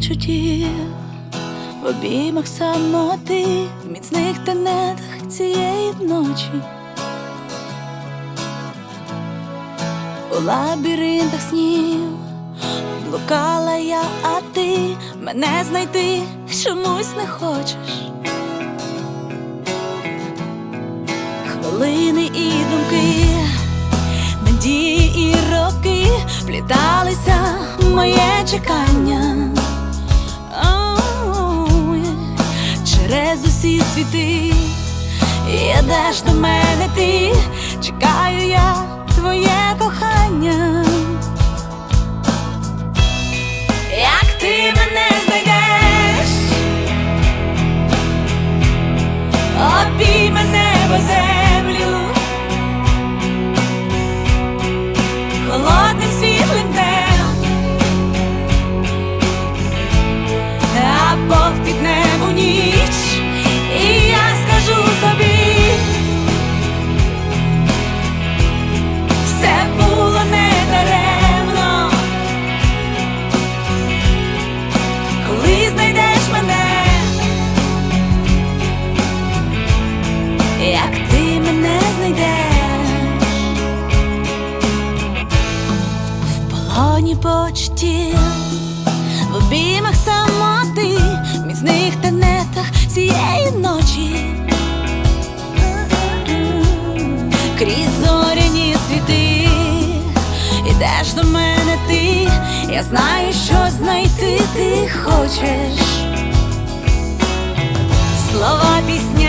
почуттів, в обіймах самоти, в міцних тенетах цієї ночі. У лабіринтах снів блукала я, а ти мене знайти чомусь не хочеш. Хвилини і думки, надії і роки пліталися моє чекання. Усі світи, і де ж до мене ти, чекаю я полоні почуттів, в обіймах самоти, міцних тенетах цієї ночі. Крізь зоряні світи, ідеш до мене ти, я знаю, що знайти ти хочеш. Слова піснями